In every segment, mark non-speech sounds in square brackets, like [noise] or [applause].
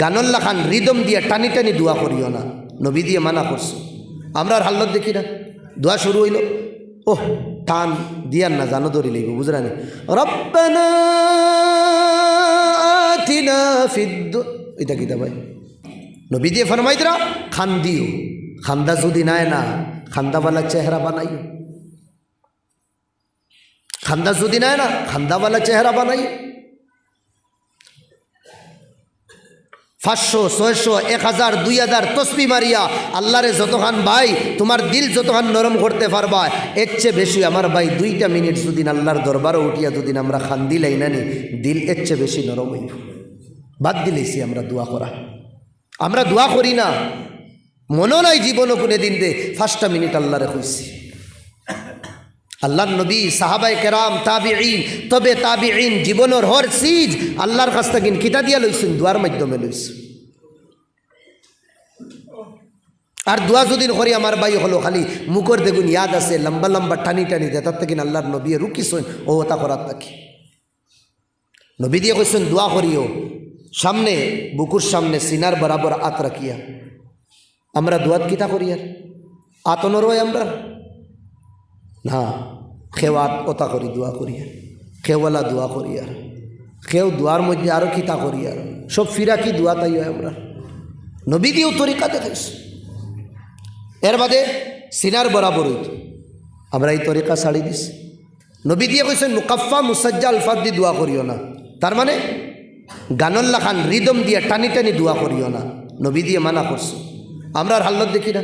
গানল্লা খান rhythm দিয়ে টানি টানি দোয়া করিও না। নবী দিয়ে মানা করছ। আমরা আর হাল্লত দেখি না। দোয়া শুরু হইল। ওহ, টান দিয়ার না, জানো ধরি লইব, বুঝলা নি? রব্বানা আতিনা ফিদ্দ এটা কিতা ভাই? নবী দিয়ে ফরমাই ফরমাইতরা খান দিও। খান্দা যদি নাই না খান্দাওয়ালা চেহারা বানাইও। খান্দা যদি নাই না খান্দাওয়ালা চেহারা বানাইও। পাঁচশো, ছয়শো, এক হাজার, দুই হাজার তসবি মারিয়া আল্লাহরে যতখান ভাই, তোমার দিল যতখান নরম করতে পারবা, এর চেয়ে বেশি আমার ভাই দুইটা মিনিট যদি আল্লাহর দরবারও উঠিয়া দুদিন আমরা খান দিলাই নানি, দিল এর চেয়ে বেশি নরম হইব বাদ দিলেছি আমরা দোয়া করা। আমরা দোয়া করি না। মনও নাই জীবনও কোনে দিন দে ফার্স্টটা মিনিট আল্লাহরে কইছি। আল্লাহর নবী সাহাবাই কেরাম, তাবিঈন, তবে তাবিঈন জীবনের হর সিজ আল্লাহর কাছ থেকে কিতা দিয়া লইছেন, দুয়ার মাধ্যমে লইছেন। আর দোয়া যদি করি আমার ভাই হলো খালি মুখর দেখুন ইয়াদ আছে, লম্বা লম্বা টানি টানি দে তার থেকে আল্লাহর নবী রুকিছেন ও তা করার থাকি। নবী দিয়ে কইছেন, দোয়া করিও, সামনে, বুকুর সামনে সিনার বরাবর আত রাখিয়া। আমরা দোয়াত কিতা করি আর? আতনর হয় আমরা? না খেওয়াত ওতা করি, দোয়া করি আর। খেওয়ালা দোয়া করি আর। খেও দোয়ার মধ্যে আরও কিতা করি আর। সব ফিরা কি দোয়া তাই হয় আমরা। নবী দিয়েও তরিকা দেখাইছে এর বাদে সিনার বরাবর হইত। আমরা এই তরিকা ছাড়ি দিছি। নবী দিয়ে কইছেন মুকাফা মুসাজ্জা আলফাদ দিয়ে দোয়া করিও না। তার মানে গানল্লা খান রিদম দিয়ে টানি টানি দোয়া করিও না। নবী দিয়ে মানা করছ। আমরা আর হাল্লত দেখি না।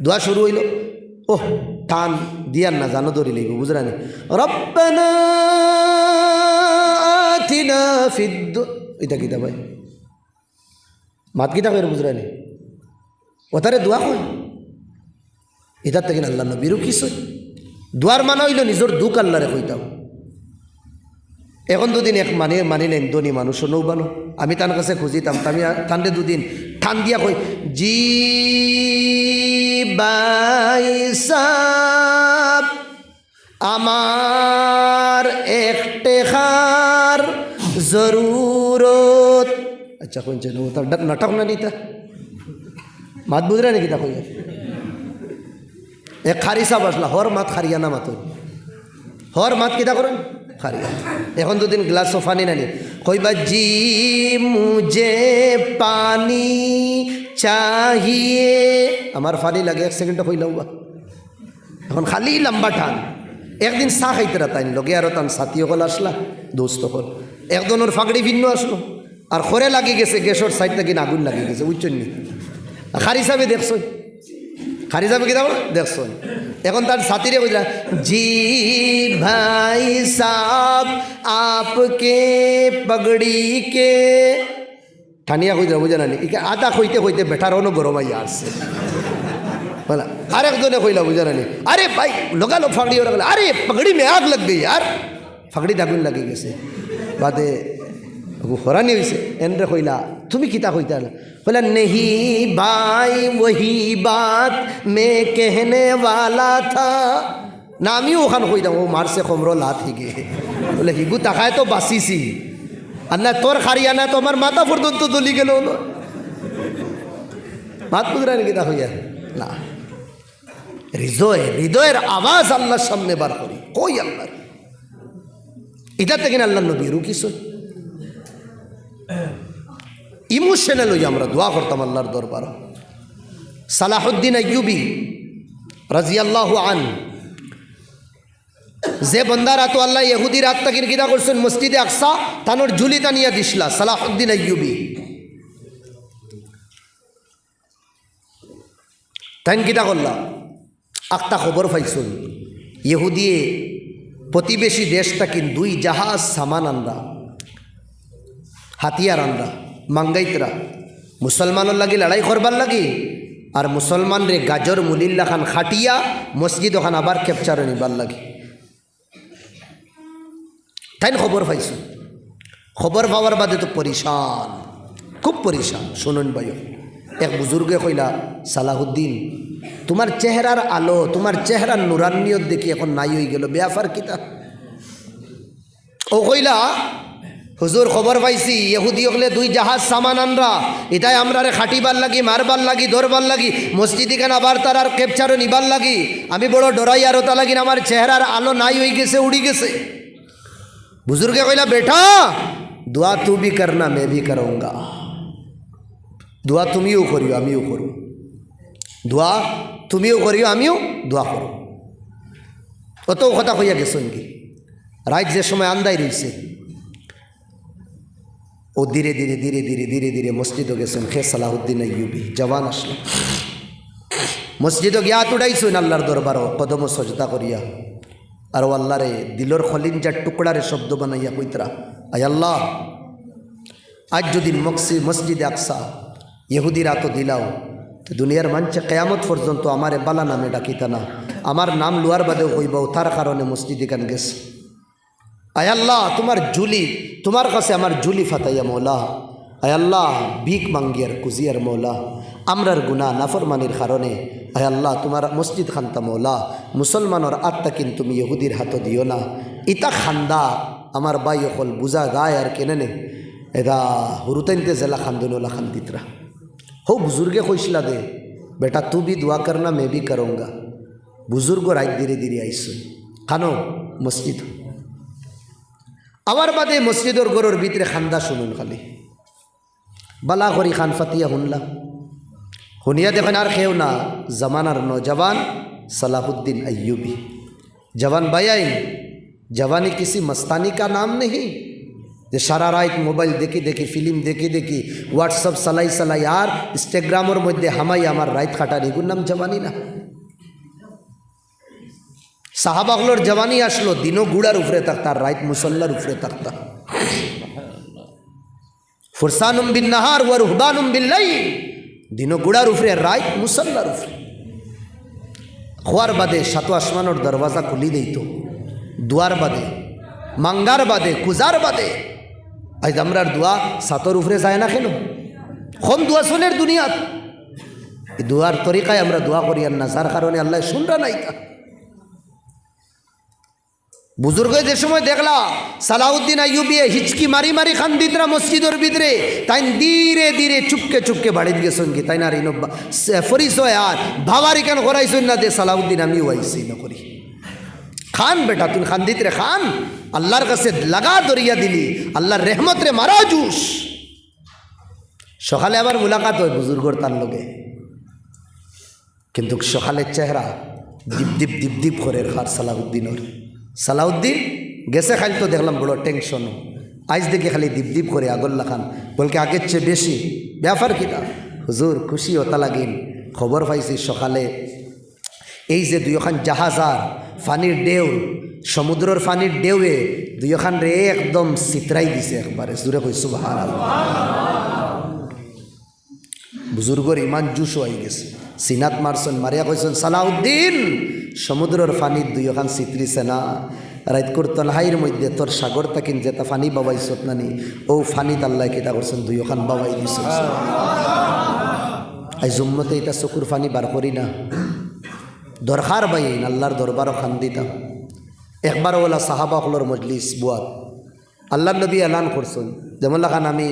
দোয়া শুরু হইল। ওহ, টান দিয়ার না, জানো ধরি লইব বুঝলা নি? রব্বানা আতিনা ফিদ্দ এটা কিতা ভাই মাত কিতা করে বুঝলা নি? ওতারে দোয়া কই এটার থেকে আল্লাহ নবীরও কিছু দোয়ার মানা হইল নিজের দুঃখ আল্লাহরে কইতাম এখন দুদিন এক মানে মানিলেন ধনী মানুষ নৌবানো আমি তার কাছে খুঁজিতাম আমি টানলে দুদিন টান দিয়া কই জি বাই সাব আমার একটে খার জরুরত। আচ্ছা তার নাটক না নিতা মাত বুঝরা নাকি তা কইয়া? এক খারি সাব আসলা, হর মাত খারিয়া না মাত হর মাত কিতা করেন? খারিয়া। এখন দুদিন গ্লাস পানি নানি কইবা, জি, মুঝে পানি চাহিয়ে আমার পানি লাগে এক সেকেন্ডে কইলাম বা এখন খালি লম্বা টান একদিন চাহ খাইতে তাই লগে আর তান সাথী হল আসলা দোস্ত হল একজনের ফাগড়ি ভিন্ন আসলো আর খরে লাগি গেছে গ্যাসর সাইড থেকে আগুন লাগি গেছে বুঝছেন খারি হিসাবে দেখছ খারি যাবে কি দেখছ এখন তার সাথীরে বুঝলা জি ভাই সাব আপকে পগড়ি কে ঠানিয়া কইতে বুঝে না ইকে আদা কইতে কইতে বেটারও গরমাইয়া আসছে বলা আরেকজনে কইলা বুঝে না আরে ভাই লোকালো ফাগড়ি ওরা বলে আরে পগড়ি মে আগ লাগ গই আর ফাগড়ি আগুন লাগি গেছে বাদে হরানি হয়েছে এনরে কইলা তুমি কিতা কইতা बोला नहीं भाई वही बात मैं कहने वाला था না আমিও ওখানে কইতাম ও মারছে কমরো লাত হিগে বলে হিগু তাকায় তো বাসিছি আর না তোর খারিয়া না, তোমার মাথা পর্যন্ত দলি গেল মাত বুঝরা নাকি হইয়া। না। হৃদয়, হৃদয়ের আওয়াজ আল্লাহর সামনে বার করি। কই আল্লাহর? এটা থেকে আল্লাহ নবী রুকিস ইমোশনাল হই আমরা দোয়া করতাম আল্লাহর দরবার। সালাহুদ্দিন আইয়ুবি রাজিয়াল্লাহ আন যে বন্দারা তো আল্লাহ ইহুদির আত্মাকির কিরা করছেন, মসজিদে আকসা, তানোর ঝুলি টানিয়া দিসলা, সালাহুদ্দিন আইয়ুবি। তাইন কিতা করলা আক্তা খবর পাইছুন। ইহুদিয়ে প্রতিবেশী দেশটা কিন দুই জাহাজ সামান আনরা, হাতিয়ার আনরা, মাঙ্গাইতরা। মুসলমানের লাগি লড়াই করবার লাগি, আর মুসলমান রে গাজর মুলিল্লা খান খাটিয়া মসজিদ ওখান আবার ক্যাপচারে নিবার লাগে। তাই খবর পাইছো। খবর পাওয়ার বাদে তো পরিশান। খুব পরিশান, শুনুন ভাই। এক বুজুর্গে কইলা, সালাহুদ্দিন, তোমার চেহারার আলো, তোমার চেহারার নুরান্নিয়ত দেখি এখন নাই হয়ে গেল বেয়াফার কিতা ও কইলা, হুজুর, খবর পাইছি, ইহুদি হলে দুই জাহাজ সামান আনরা, এটাই আমরারে খাটিবার লাগি, মারবার লাগি, ধরবার লাগি, মসজিদি খান আবার তার আর কেপচারও নিবার লাগি। আমি বড় ডরাই আর ওটা লাগিন আমার চেহারার আলো নাই হয়ে গেছে, উড়ি গেছে। বুজুর্গে কইলা বেটা দোয়া তু বি করনা মে বি করুঙ্গা দোয়া তুমিও করিও আমিও করু দোয়া তুমিও করিও আমিও দোয়া করো অত কথা কইয়া গেছেন কি রাইত যে সময় আন্দাই রয়েছে ও ধীরে ধীরে ধীরে ধীরে ধীরে ধীরে মসজিদও গেছেন খে সালাহুদ্দিন ইউবি জওয়ান আসলো মসজিদও গিয়া উড়াইছেন আল্লাহর দরবার কদম সজতা করিয়া আর আল্লাহরে দিলর খলিঞ্জার টুকড়ারে শব্দ বানাইয়া কইতরা, আয় আল্লাহ, আজ যদি মকসি মসজিদে আকসা, ইহুদিরা তো দিলাও, তো দুনিয়ার মানছে কেয়ামত পর্যন্ত আমারে বালা নামে ডাকিতা না, আমার নাম লুয়ার বাদেও কইবাও তার কারণে মসজিদে কান গেছে? আয় আল্লাহ, তোমার জুলি তোমার কাছে আমার জুলি ফাতাইয়া মৌলা, আয় আল্লাহ, ভিক মাঙ্গিয়ার কুজিয়ার মৌলা আমরার গুণা নাফরমানির কারণে। আয় আল্লাহ, তোমার মসজিদ খান্তা মৌলা, মুসলমানের আত্মা কিন্তু তুমি ইহুদির হাত দিও না। ইতা খান্দা, আমার বাই অকল বুঝা গায় আর কেনে নে। এদা হুরুতাইনতে জেলা খান্দনোলা খান্দিতরা। হো, বুজুর্গে কইসলা দে, বেটা তু বি দোয়া করনা মে বি করুঙ্গা। বুজুর্গ রাইত ধীরে ধীরে আইসো। খানো, মসজিদ। আবার বাদে মসজিদর গরুর ভিতরে খান্দা শুনুন খালি। বালা করি খান ফাতিয়া শুনলা শুনিয়া দেখেন আর খেও না জমানার নজওয়ান सलाहुद्दीन अय्यूबी जवान भाई जवानी किसी मस्तानी का नाम नहीं যে সারা রাত মোবাইল দেখি দেখি ফিল্ম দেখি দেখি হোয়াটসঅ্যাপ সালাই সালাই আর ইনস্টাগ্রামের মধ্যে হামাই আমার রাত খাটার এগুর নাম জবানি না সাহাবাগলোর জবানি আসলো দিনও গুড়ার উপরে থাকতা আর রাত মুসল্লার উপরে থাকতা ফুরসানুম বিন নাহার ওয়ার হুবানুম বিল্লাই দিনও গুড়ার উপরে রায় মুসল্লার উপরে খোয়ার বাদে সাতো আসমানোর দরওয়াজা খুলি দিত দুয়ার বাদে, মাঙ্গার বাদে, কুজার বাদে। আজ আমরার দোয়া সাতর উপরে যায় না কেন? কম দোয়া শুনের দুনিয়াত। দোয়ার তরিকায় আমরা দোয়া করি আর না, যার কারণে আল্লাহ শুনরা নাই তা। বুজুর্গ যে সময় দেখলা, সালাউদ্দিন আইয়ুবি হিচকি মারি মারি খান দিতরা মসজিদের ভিতরে তাই ধীরে ধীরে চুপকে চুপকে বাড়িতে গেছেন কি তাই না ইনো আর ভাবারি কেন করাইছেন না দে সালাউদ্দিন, আমিও আইসি ন করি। খান বেটা, তুই খান দিতরে খান, আল্লাহর কাছে লাগা দরিয়া দিলি, আল্লাহর রেহমত রে মারা জুস। সকালে আবার মুলাকাত হয় বুজুর্গর তার লোকে কিন্তু সকালের চেহারা, দীপ দীপ দীপ দীপ করে খার সালাউদ্দিনের। সালাউদ্দিন, গেছে খালি তো দেখলাম বড় টেনশন আজ দেখে খালি দীপ করে আগল্লা খান। বলকে আগের চেয়ে বেশি। ব্যাপার কিনা হুজুর, খুশি হতা লাগিন খবর পাইছি সকালে। এই যে দুইখান জাহাজ আর ফানির ডেউ সমুদ্রের ফানির ঢেউয়ে দুইখান রে একদম চিত্রাই দিছে একবারে। জোরে কইছো ভার বুজুর্গর ইমান জুস হয়ে গেছে। সিনাত মারছেন, মারিয়া কইছেন, সালাউদ্দিন সমুদ্রের ফানির দুইখান চিত্রিছে না রাইত করতন হাইর মধ্যে তোর সাগর তাকিন যে যেটা ফানি বাবাইছত নানি ও ফানি তাল্লাই কেটা করছেন দুইখান বাবাই দিছ। আই জুম্মতে এটা চকুর ফানি বার করি না। দরকার বাই আল্লাহর দরবারও খান দিতাম একবার ওলা সাহাবা হলর মজলিস বুয়াত। আল্লাহ নবী এলান করছেন, যেমন লাগান আমি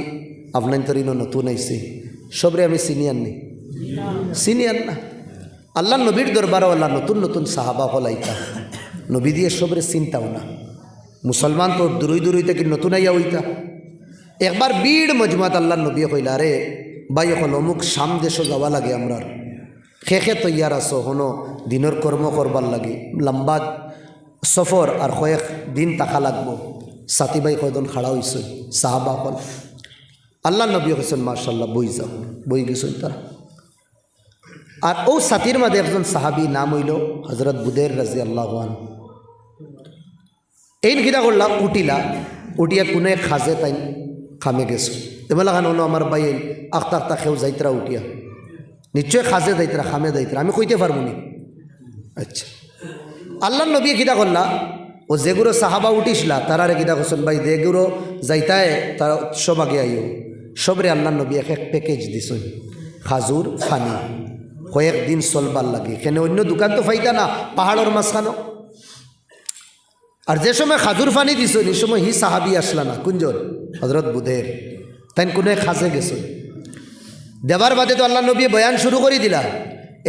আপনার তরিন নতুন আইছি। সবরে আমি সিনিয়র নেই সিনিয়র না। আল্লাহ নবীর দরবারও আল্লাহ নতুন নতুন সাহাবা হলাইতা। নবী দিয়ে সবরে চিন্তাও না। মুসলমান তো দূরই দূরই থেকে নতুন আইয়া হইতা। একবার বীড় মজমাত আল্লাহ নবী কইলা রে বাই এখন অমুক সাম দেশও যাওয়া লাগে আমরার। খেখে তৈয়ার আছো, হনো, দিনের কর্ম করবার লাগে। লম্বা সফর আর কয়েক দিন টাকা লাগবো। সাথী ভাই কয়জন খাড়া হয়েছে সাহাবা হল আল্লাহ নবী হোসেন মার্শাল্লাহ বই যাও। বই গেছেন তারা। আর ও সাথীর মাঝে একজন সাহাবি নাম হইল হজরত বুদের রাজি আল্লাহান এই কিনা করলা, উঠিলা, উঠিয়া কোনে খাজে তাই খামে গেছো। এবার লাগানো হলো আমার বাই আখতা আখতা খেউ যাইতরা উঠিয়া। নিশ্চয় খাজে যাইতরা, খামে যাইতরা, আমি কইতে পারব নি। আচ্ছা। আল্লাহ নবী কিতা করলা, ও যেগুলো সাহাবা উঠিসলা, তারারে কিতা করছেন, ভাই যেগুলো যাইতায়, তারা সব আগে আইও। সবরে আল্লাহ নবী এক এক প্যাকেজ দিছেন। খাজুর, ফানি। কয়েকদিন চলবার লাগে। এখানে অন্য দোকান তো ফাইতা না, পাহাড়ের মাঝখানো। আর যে সময় খাজুর ফানি দিছ এই সময় হি সাহাবি আসলা না কুঞ্জন হজরত বুধের তাই কোনো খাজে গেছ দেবার বাদে তো আল্লাহ নবী বয়ান শুরু করে দিলা।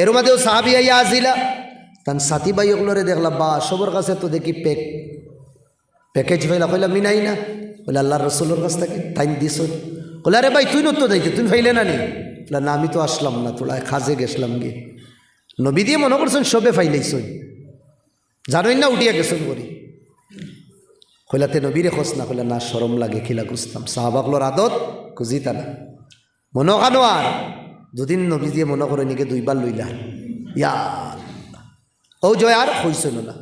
এর মাঝেও সাহাবি আইয়া আসিলা তান সাথী ভাই ওগুলোরে দেখলা, বা, সবর কাছে তো দেখি পেক প্যাকেজ ফাইলা। কইলা, মিনাই না। বলে আল্লাহ রসুলোর কাছ থেকে। টাইম দিস বলে আরে ভাই, তুই নতো যাইতে তুমি ফাইলে না নি? না আমি তো আসলাম না তোলা খাজে গেছিলাম গিয়ে। নবী দিয়ে মনে করছেন, সবে ফাইলাইছই জানোই না, উঠিয়া গেছেন করি কইলাতে নবীরে খোঁজ না, কইলা না সরম লাগে, খিলা গুছতাম সাহাবাকলোর আদত খুঁজিতা না। মনে কানো আর, দুদিন নবী দিয়ে মনে করে নিকে দুইবার লইলা। ইয়া ও জয় আর হইছিল না।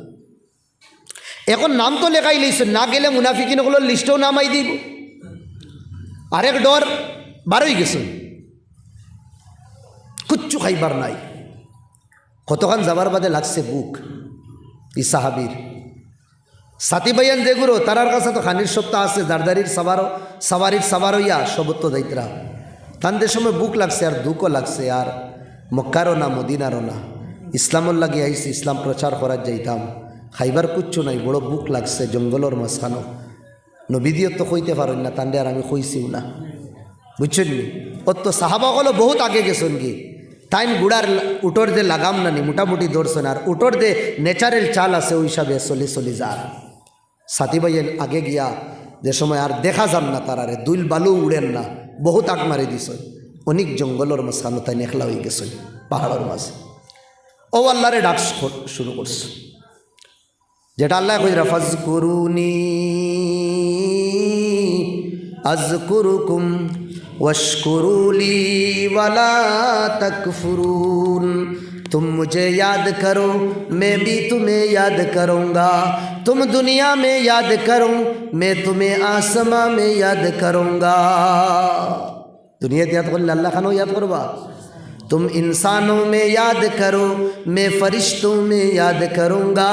এখন নাম তো লেখাই লইছে না গেলে মুনাফিকিনগুলোর লিস্টও নামাই দিব। আরেক ডর বারোই গেছে কুচ্ছু খাইবার নাই। কতক্ষণ যাবার বাদে লাগছে বুক? ই সাহাবির। সাথী ভাইয়ান যেগুলো, তারার কাছে তো খানির সপ্তাহ আছে দারদারির সাবারও, সাবারির সাবার হইয়া সবত্ব দায়িত্রা তানদের সময় বুক লাগছে, আর দুঃখও লাগছে, আর মক্কারও না, মদিনারও না। ইসলামর লাগি আইসি ইসলাম প্রচার করার যাইতাম। খাইবার কুচ্ছু নাই, বড় বুক লাগছে, জঙ্গলের মাঝখানো। নবীদিও তো কইতে পারেন না তান্ডে আর আমি কইছিও না। বুঝছেন নি? ওর তো সাহাবাগুলো বহুত আগে গেছেন কি টাইম গুড়ার উটোর দে লাগাম না নি মোটামুটি দৌড়ছেন আর উটোর দে ন্যাচারাল চাল আছে, ওই হিসাবে চলি চলি যার সাথী ভাইয়ের আগে গিয়া যে সময় আর দেখা যান না তারারে দুইল বালু উড়েন না, বহুত আগ মারি দিস অনেক জঙ্গলের মাঝখানো তাই নেখলা হয়ে গেছে, পাহাড়ের মাঝে। ও আল্লাহরে ডাক শুরু করছে। যেটা আল্লাহ কই রাফাজ করুনি আজ করুকুম وَشْكُرُوا لِي وَلَا تَكْفُرُونَ تم مجھے یاد کرو، میں بھی تمہیں یاد کروں گا۔ تم دنیا میں یاد کرو، میں تمہیں آسماں میں یاد کروں گا۔ دنیا یاد کر اللہ خانو یاد کروا تم انسانوں میں یاد کرو، میں فرشتوں میں یاد کروں گا۔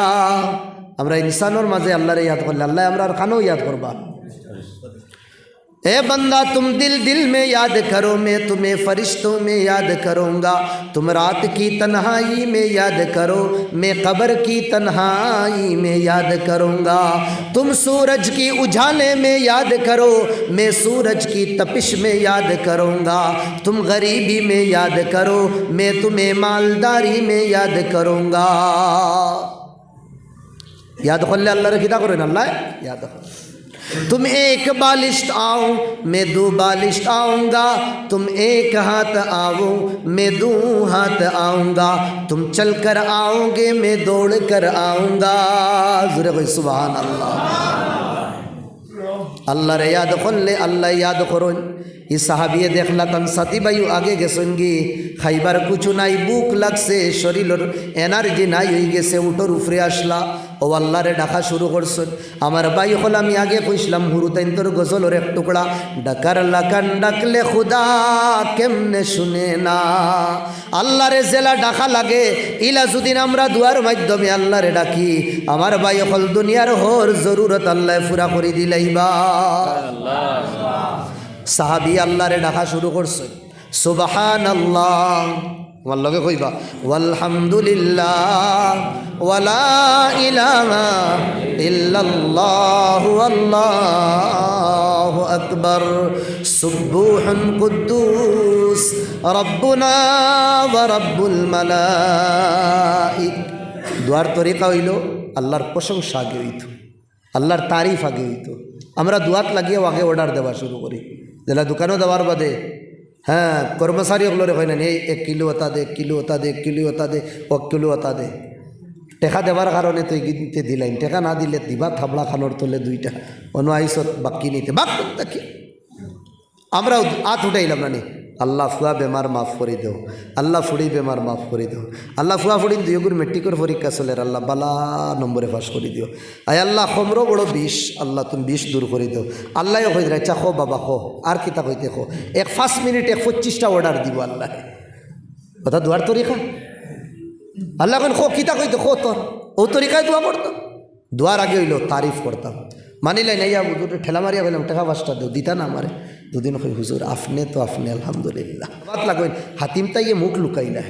আমরা انسانوں মাঝে আল্লাহরে ইয়াদ করলে আল্লাহ আমরা আর খানো یاد کروا اے بندہ، تم دل دل میں یاد کرو، میں تمہیں فرشتوں میں یاد کروں گا۔ تم رات کی تنہائی میں یاد کرو، میں قبر کی تنہائی میں یاد کروں گا۔ تم سورج کی اجالے میں یاد کرو، میں سورج کی تپش میں یاد کروں گا۔ تم غریبی میں یاد کرو، میں تمہیں مالداری میں یاد کروں گا۔ یاد خلے اللہ رکھتا کرو اللہ یاد کرو تم ایک بالشت آؤ، میں دو بالشت آؤں گا۔ تم ایک ہاتھ آؤ، میں دو ہاتھ آؤں گا۔ تم چل کر آؤ گے، میں دوڑ کر آؤں گا۔ ذرا سبحان اللہ۔ اللہ رے یاد خل لے، اللہ یاد خرون یہ صحابی دیکھلا تن ستی بھائیو آگے گے سنگی خیبر کچھ نائی بوک لگ سے شریل انرجی نائی ہوئی گے سے اٹھو روفری اشلا ও আল্লাহরে ডাকা শুরু করছেন আমার বাই হল, আমি আগে কইসলাম হুরুতাইন তোর গজলের এক টুকরা, ডাকার লাকান ডাকলে খুদা কেমনে শুনে না? আল্লাহরে জেলা ডাকা লাগে, ইলা যদিন আমরা দুয়ার মাধ্যমে আল্লাহরে ডাকি, আমার বাই হল, দুনিয়ার হর জরুরত আল্লাহ পুরা করে দিলাইবা সাহাবি আল্লাহরে ডাকা শুরু করছে। সুবাহান আল্লাহ আমার লগে কইবা, ওয়ালহামদুলিল্লাহ ওয়ালা ইলাহা ইল্লাল্লাহ কুদ্দুস, রব্বুনা রব্বুল মালাইক। দুয়ার তরিকা হইল, আল্লাহর প্রশংসা আগে হইতো, আল্লাহর তারিফ আগে হইতো। আমরা দুয়াত লাগিয়ে আগে অর্ডার দেওয়া শুরু করি। যেটা দোকানও দেওয়ার বাদে হ্যাঁ কর্মচারী ওগুলোরে হয় না এই এক কিলো ওতা দে, এক কিলো ওতা দে কিলো ওতা দে, এক কিলো ওতা দে। টেকা দেবার কারণে তুই কিনতে দিলাইন। টেকা না দিলে দিবা, থাবলা খানোর তোলে দুইটা। অন্য আইসত বাক্কি নিতে। বাক দেখি। আমরাও আত উঠাইলাম না নি। আল্লাহ ফুয়া বেমার মাফ করে দেও। আল্লাহ ফুড়ি বেমার মাফ করে দেও। আল্লাহ ফুয়া ফুড়ি দুইগুর মেট্রিকের পরীক্ষা চলে আল্লাহ বালা নম্বরে পাস করে দিও। আয় আল্লাহ খমরো বড় বিষ, আল্লাহ তুমি বিষ দূর করে দেও। আল্লাহ কই দিলে আচ্ছা খো বাবা, খো, আর কিতা কইতে খো। এক পাঁচ মিনিট এক পঁচিশটা অর্ডার দিব আল্লাহ। কথা দুয়ার তরিকা? আল্লাহ এখন খো কিতা কইতে খো তোর। ও তরিকায় দোয়া করতাম দোয়ার আগে হইল তারিফ করতাম। মানিলাই নাই হুজুর ঠেলা মারিয়া গেলাম টাকা পাঁচটা দেও, দিতা না আমারে। দুদিন কই, হুজুর, আপনি তো আপনি, আলহামদুলিল্লাহ। বাত লাগবেন হাতিম তাইয়ে মুখ লুকাই না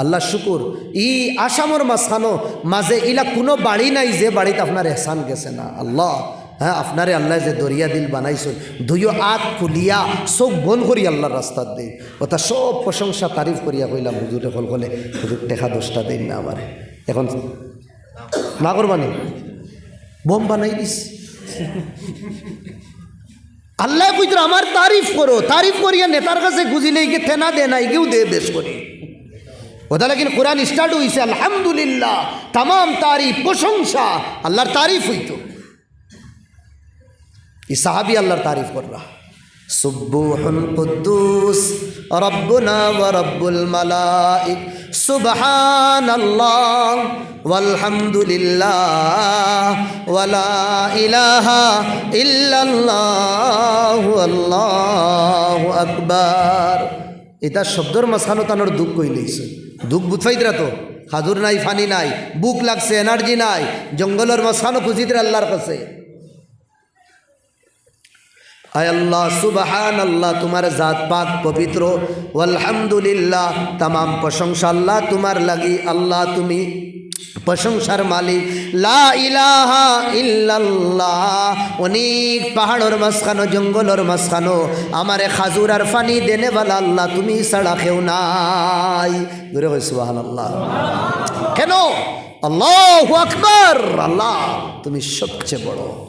আল্লাহ শুকুর। ই আসামর মাঝখানো, মাঝে ইলা কোনো বাড়ি নাই যে বাড়িতে আপনার এহসান গেছে না। আল্লাহ হ্যাঁ আপনারে আল্লাহ যে দরিয়া দিল বানাইছেন, দুইও আগ খুলিয়া চোখ বন করি আল্লাহর রাস্তার দিন ওটা সব প্রশংসা তারিফ করিয়া কইলাম, হুজুরে কল কলে হুজুর, টেকা দশটা দিন না আমারে। এখন, না করবানি বোম বানাই দিস। [laughs] আল্লাহ কইতো আমার তারিফ করো, তারিফ করিয়া নেতার কাছে গুজিলে গিয়ে থেনা দে নাই কেউ দে বেশ করি। ওটা লাগিন কোরআন স্টার্ট হইছে, আলহামদুলিল্লাহ তাম তারিফ, প্রশংসা, আল্লাহর তারিফ হইতো। ই সাহাবি আল্লাহর তারিফ কররা। সুব্বুহুন কুদ্দুস, রব্বুনা ওয়া রব্বুল মালাইক। সুবহানাল্লাহ, ওয়ালহামদুলিল্লাহ, ওয়ালা ইলাহা ইল্লাল্লাহ আল্লাহু আকবার। এটা শব্দর মাঝখানো তানোর দুঃখ কইলেইছে দুঃখ বুঝাইতরা তো। খাজুর নাই, ফানি নাই, বুক লাগছে, এনার্জি নাই, জঙ্গলের মাঝখানো খুঁজিতরা আল্লাহর কাছে। আল্লাহ সুবাহান আল্লাহ তোমার জাত পাক পবিত্র। আলহামদুলিল্লাহ তামাম প্রশংসা আল্লাহ তোমার লাগি। আল্লাহ তুমি প্রশংসার মালিক। লা ইলাহা ইল্লাল্লাহ, অনেক পাহাড়ের মাঝখানো, জঙ্গলের মাঝখানো। আমারে খাজুর আর ফানি দেনে বালা আল্লাহ, তুমি ছাড়া খেও নাই। ঘুরে সুবাহান আল্লাহ কেন? আল্লাহ আকবর। আল্লাহ, তুমি সবচেয়ে বড়।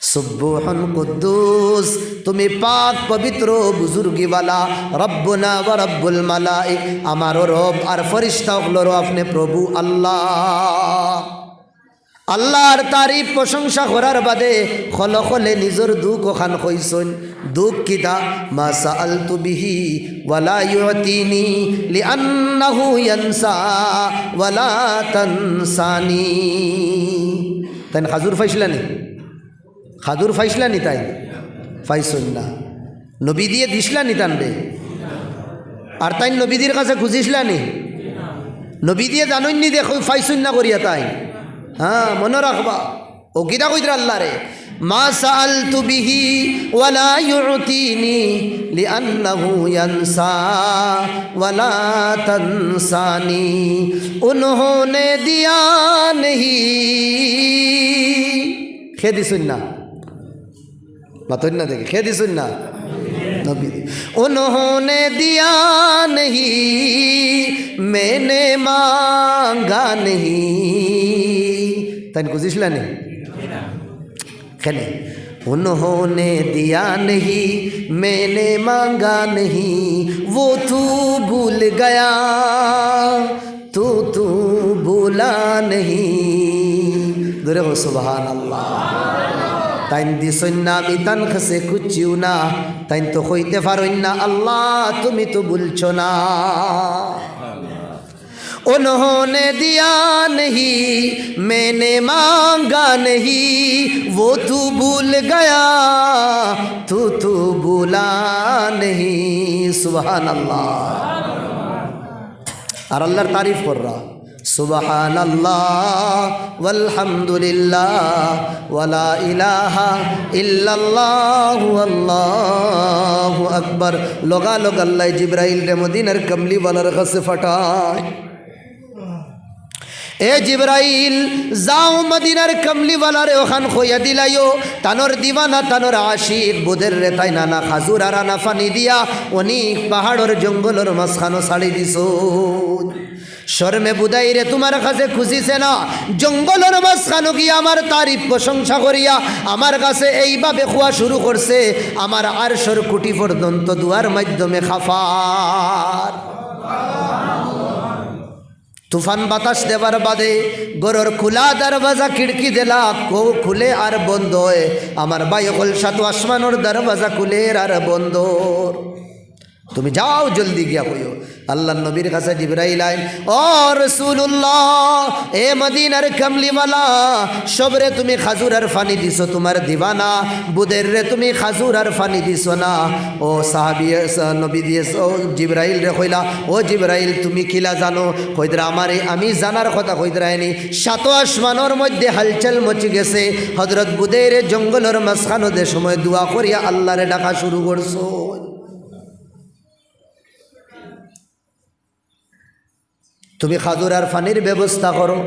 সুব্বুহন কুদ্দুস, তুমি পাক পবিত্র বুজুর্গিওয়ালা, রব্বনা ওয়া রব্বুল মালাইক, আমারও রব আর ফরিস্তা হলোরও আপনি প্রভু আল্লাহ। আল্লাহর তারিফ প্রশংসা করার বাদে খল খলে নিজের দুঃখ ওখান কইসন দুঃখ কিতা মা সাআলতু বিহি ওয়ালা ইউতিনি লিআন্নাহু ইয়ানসা ওয়ালা তানসানি। তাই হাজুর ফাইসলানি খাদুর ফাইসলা নি তাই? ফাইসন না নবী দিয়ে দিসলা নি তানবে? আর তাই নবীদের কাছে খুঁজিসলা নি? নবী দিয়ে জানই নি দেখো ফাইসন না করিয়া তাই। হ্যাঁ মনে রাখবা। ও কিতা কইতরা আল্লাহ রে মা সাআলতু বিহি ওয়ালা ইউতিনি লিআন্নাহু ইয়ানসা ওয়ালা তানসানি। উনহোনে দিয়া খেয়ে দিছুন না মাতন না দেখে খেয়ে দিছুন না নবী দি- उन्होंने दिया नहीं मैंने मांगा नहीं তাই বুঝিসলা নেই খেলে उन्होंने दिया नहीं मैंने मांगा नहीं वो तू भूल गया तू तू भूला नहीं দূরে হো সুবহান আল্লাহ তাইন দিছই না আমি তান খাসে খুঁজিও না তাইন তো হইতে পারই না আল্লাহ তুমি তো বলছো না उन्होंने दिया नहीं मैंने मांगा नहीं वो तू भूल गया तू तू भूला नहीं सुबहान अल्लाह আর আল্লাহর তারিফ কররা সুবাহান আল্লাহ ওয়ালহামদুলিল্লাহ ওয়ালা ইলাহা ইল্লাল্লাহু, আল্লাহু আকবার। লগা লগ আল্লাহ জিব্রাইল রে মদিনার কমলি ওয়ালার কাছে ফাটায়। এ জিব্রাইল, যাও মদিনার কমলিওয়ালারে ওখান খইয়া দিলাইও। তানোর দিওয়ানা, তানোর আশিক, বুদের রে তাই নানা খাজুর আর আনা ফানি দিয়া অনেক পাহাড়ের জঙ্গলের মাঝখানো ছাড়ি দিছ। শর্মে বুদাই রে, তোমার কাছে খুশিছে না? জঙ্গলের মাঝখানো গিয়া আমার তারিফ প্রশংসা করিয়া আমার কাছে এইভাবে খোয়া শুরু করছে, আমার আরশর কুটি পর্যন্ত দুয়ার মাধ্যমে খাফার তুফান বাতাস দেবার বাদে গরর খোলা দরওয়াজা খিড়কি দিলা, কো খুলে আর বন্ধ আমার বাই হল তো আসমানোর দরওয়াজা খুলে আর বন্ধ। তুমি যাও জলদি গিয়া কইও। আল্লাহ নবীর কাছে জিব্রাইল আইন ও রসুল্লাহ এ মদিনার কামলিওয়ালা, সবরে তুমি খাজুর আর ফানি দিছো তোমার দিবানা বুদের রে তুমি খাজুর আর ফানি দিছো না। ও সাহাবি নবী দিয়েছ ও জিব্রাইল রে কইলা, ও জিব্রাইল, তুমি কিলা জানো? কইদরা, আমারে আমি জানার কথা কইদরায়নি সাত আসমানোর মধ্যে হালচাল মচি গেছে। হজরত বুদের জঙ্গলের মাঝখানো দে সময় দোয়া করিয়া আল্লাহরে ডাকা শুরু করছ। তুমি খাদুর আর ফানির ব্যবস্থা করো।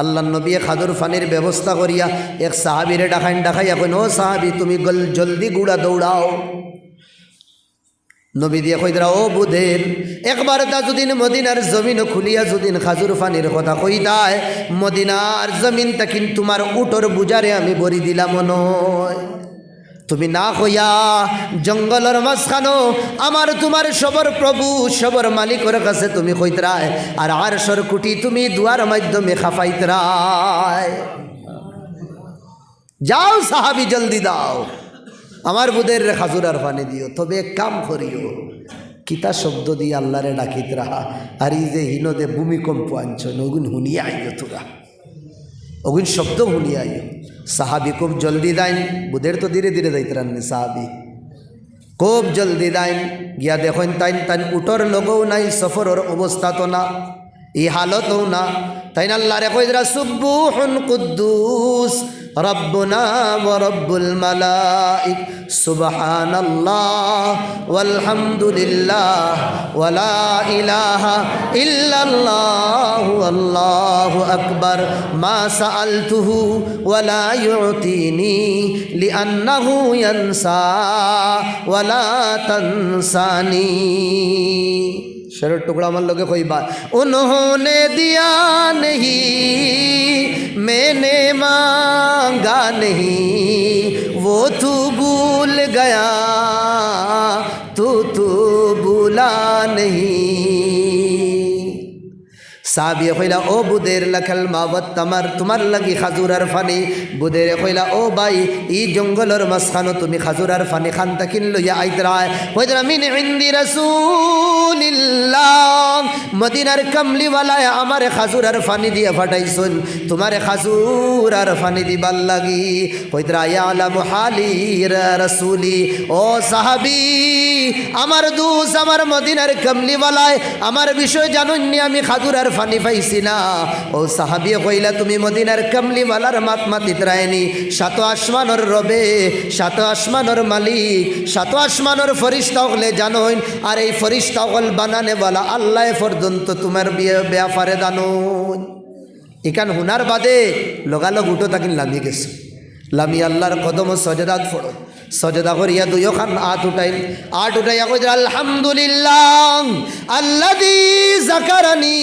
আল্লাহ নবী খাদুর ফানির ব্যবস্থা করিয়া এক সাহাবিরে ডাকাইন ডাকাই এখন ও সাহাবি, তুমি গল জলদি গুড়া দৌড়াও। নবী দিয়ে কইদরা ও বুধের, একবার তা যদিন মদিনার জমিন খুলিয়া যদিন খাজুর ফানির কথা কইতায় মদিনার জমিন তাকিন তোমার উটর বুজারে আমি বরি দিলাম নয়। তুমি না হইয়া জঙ্গলের মাঝখানো, আমার তোমার সবর প্রভু, সবর মালিকের কাছে তুমি কইতরায়, আর আর সরকুটি তুমি দুয়ার মাধ্যমে খাফাইতরায়। যাও সাহাবি, জলদি দাও। আমার বুদের খাজুর আর পানি দিও, তবে কাম করিও। কিতা শব্দ দিয়ে আল্লাহরে ডাকিত রাহা আর এই যে হিনদে ভূমিকম্প আনছ, নগুন হুনিয়া আইও তোরা। অগুন শব্দ ভুলিয়াই সাহাবি খুব জলদি দাইন বুধের তো ধীরে ধীরে যাইতে রাননি সাহাবি। খুব জলদি দাইন, গিয়া দেখেন তাইন তাইন উটর লগও নাই, সফরের অবস্থা তো না এই হালতও না। তাইন আল্লাহ রে সুব্বু সুব্বুহুন কুদ্দুস। ربنا ورب الملائك. سبحان الله والحمد لله ولا إله إلا الله والله أكبر. ما سألته ولا يعطيني لأنه ينسى ولا تنساني. टुकड़ा मन लोगे कोई बात उन्होंने दिया नहीं मैंने मांगा नहीं वो तू भूल गया तू तू भूला नहीं সাবিয়ে কইলা, ও বুদের লাখাল মাওয়াত, তামার, তোমার লাগি খাজুরার ফানি। বুদের কইলা, ও ভাই ই জঙ্গলের মাঝখানো তুমি খাজুরার ফানি খান তাকিন লইয়া আইতরায়? কইদরা মিন ইন্দি রাসূলিল্লাহ, মদিনার কামলিওয়ালায় আমার খাজুরার ফানি দিয়ে ফাটাইছুন। তোমার খাজুরার ফানি দিবার লাগি। কইদরা ইয়ালাম হালির রাসূলি, ও সাহাবী, আমার দুস আমার মদিনার কামলিওয়ালায়, আমার বিষয় জানুননি আমি খাজুরার ফানি পাইছি না ও সাহাবিয়ে কইলা, তুমি মদিনার কামলিওয়ালার মাত মাতিত রায়নি সাত আসমানর রবে সাত আসমানর মালিক সাত আসমানর ফরিস্তা হলে জানোইন। আর এই ফরিস্তা হল বানানেওয়ালা আল্লাহ পর্যন্ত তোমার বিয়ে ব্যাপারে জানুন এখান হুনার বাদে লগালগ উঠো তাকিন লামি গেছে। লামি আল্লাহর কদম সজদাত ফোড়ো সজদা করিয়া দুইও খান আট উঠাই আট উঠাইয়া কই আলহামদুলিল্লাহ আল্লাযী যাকারানি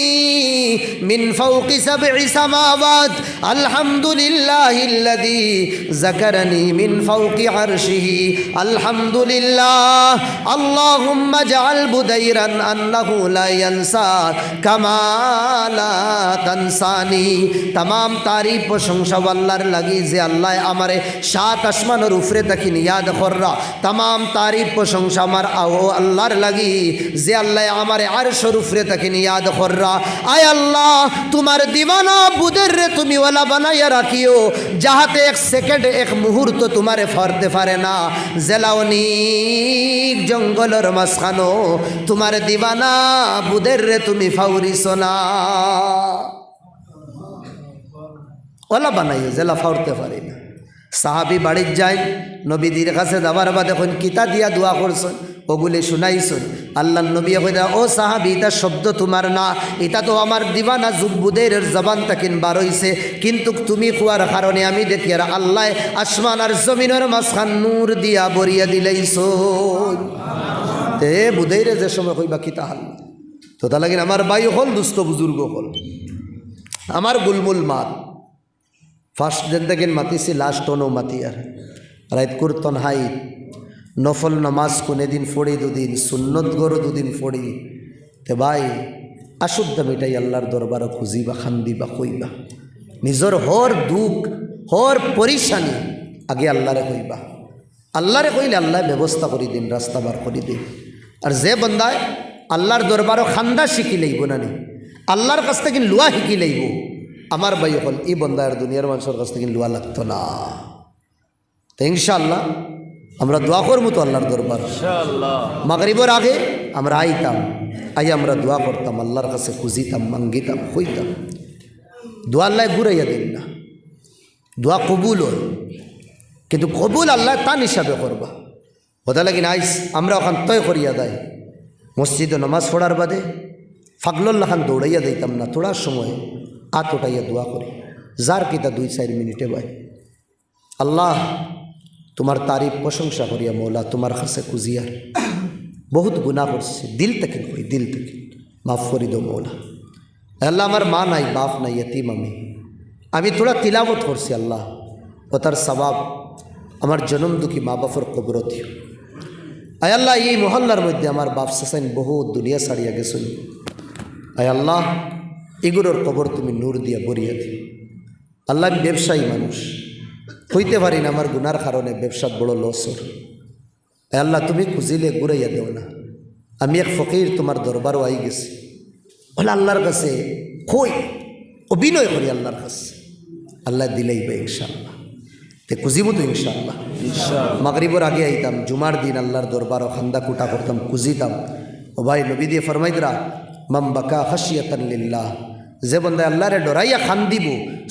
মিন ফাওকি সাব'i সামাওয়াত আলহামদুলিল্লাহিল্লাযী যাকারানি মিন ফাওকি আরশিহি আলহামদুলিল্লাহ আল্লাহুম্মা জাআল বুদাইরান আন্নাহু লা ইয়ানসা কামা লা তানসানি तमाम तारीफ প্রশংসা আল্লাহর লাগি যে আল্লাহ আমারে সাত আসমানের উপরে তাকিন ইয়াদ ইয়াদ খররা। তাম তারিফ প্রশংসা আমার আহ আল্লাহর লাগি, যে আল্লাহ আমার আর স্বরূপরে তাকে নিয়াদ খররা। আয় আল্লাহ, তোমার দিবানা বুদের রে তুমি ওলা বানাইয়া রাখিও, যাহাতে এক সেকেন্ড এক মুহূর্ত তোমারে ফরতে পারে না। জেলাওনি জঙ্গলের মাঝখানো, তোমার দিবানা বুদের রে তুমি ফাউরিস না। ওলা বানাইও, জেলা ফাউরতে পারি না। সাহাবি বাড়ির যাই নবীদের কাছে যাবার বাদ এখন কিতা দিয়া দোয়া করছেন? ওগুলি শুনাইছেন। আল্লাহ নবী কইরা, ও সাহাবি, এটা শব্দ তোমার না। এটা তো আমার দিবানা জুব্বুদের জবান তাকিন বার হইছে। কিন্তু তুমি কুয়ার কারণে আমি দেখি আর আল্লাহ আসমান আর জমিনের মাঝখান নূর দিয়া বরিয়া দিলেইছ তে বুধের যে সময় কইবা কিতা হাল? তো তা লাগিন আমার বায়ু হল দুস্থ বুজুর্গ হল। আমার বুলবুল মাত ফার্স্ট থেকে মাতিছি লাস্ট মাতি আর। রাইত কুরতন হাই, নফল নমাজ কোনে দিন ফড়ি দুদিন, সুন্নত গরো দুদিন ফড়ি তে ভাই আশুদ্ধ মিটাই আল্লাহর দরবার খুঁজিবা, খান্দিবা, কইবা। নিজর হর দুঃখ, হর পরিশানি আগে আল্লাহরে কইবা। আল্লাহরে কইলে আল্লাহ ব্যবস্থা করি দিন, রাস্তা বার করি দিন। আর যে বন্দায় আল্লাহর দরবারও খান্দা শিখি লইব না নি, আল্লাহর কাছ থেকে লুয়া শিখি লইব। আমার বাই হল এই বন্দার দুনিয়ার মানুষের কাছ থেকে লুয়া লাগতো না। তো ইনশাআল্লাহ আমরা দোয়া করব তো আল্লাহর দরবার। মাগরিবর আগে আমরা আইতাম আই আমরা দোয়া করতাম আল্লাহর কাছে খুঁজিতাম মাঙ্গিতাম হইতাম। দোয়া আল্লাহ ঘুরাইয়া দিন না। দোয়া কবুল হয়। কিন্তু কবুল আল্লাহ তান হিসাবে করবা। ওটা লাগি নাইস আমরা ওখান তয় করিয়া দেয় মসজিদে নমাজ পড়ার বাদে ফাগলুল্লাহ খান দৌড়াইয়া দিতাম না তোড়ার সময়। হাত উঠাইয়া দোয়া করি। যার কিতা দুই চার মিনিটে ভাই। আল্লাহ তোমার তারিফ, প্রশংসা করিয়া মৌলা, তোমার কাছে কুজিয়ার বহুত গুণা করছি। দিল থেকে করি, দিল থেকে। মাফ করি দো মৌলা। আল্লাহ, আমার মা নাই, বাপ নাই, এতিম আমি। আমি তোরা তিলাবত করছি আল্লাহ। ও তার সবাব, আমার জনম দুঃখী মা বাপর কবরত আয় আল্লাহ, এই মহল্লার মধ্যে আমার বাপ সাসাইন বহু দুনিয়া ছাড়িয়া গেছেন। আয় আল্লাহ এগুলোর কবর তুমি নূর দিয়া বরিয়া দি আল্লাহ আমি ব্যবসায়ী মানুষ। হইতে পারি না আমার গুনার কারণে ব্যবসা বড় লস আয় আল্লাহ তুমি খুঁজিলে ঘুরাইয়া দেও না। আমি এক ফকির তোমার দরবারও আই গেছি। বলে আল্লাহর কাছে কই? অভিনয় করি আল্লাহর কাছে। আল্লাহ দিলেই বা ইনশাআল্লাহ। তে খুঁজিব তো ইনশাআল্লাহ। মাগরিবর আগে আইতাম জুমার দিন আল্লাহর দরবারও খান্দা কুটা করতাম কুজিতাম ও ভাই নবী দিয়ে ফরমাইদরা মাম বাকা হাসিয়াতান লিল্লাহ। যে বন্দায় আল্লাহরে ডরাইয়া খান দিব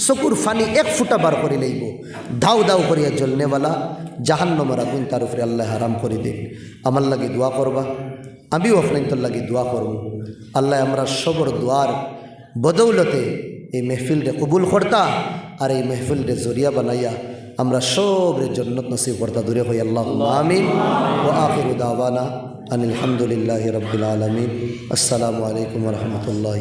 চকুর ফানি এক ফুটা বার করে লইব। দাউ দাউ করিয়া জ্বলনেওয়ালা জাহান্নমর আগুন তার উপরে আল্লাহ হারাম করে দিন। আমার লাগে দোয়া করবা, আমিও আপনার লাগে দোয়া করব। আল্লাহ আমরা সবর দোয়ার বদৌলতে এই মেহফিলরে কবুল করতা আর এই মেহফিলরে জরিয়া বানাইয়া আমরা সবরে জন্নত নসিব করতা। দূরে হই আল্লাহ আমিন। ও আখির দাওয়ানা আনিল হামদুলিল্লাহ রবিল আলমিন। আসসালামু আলাইকুম রহমতুল্লাহ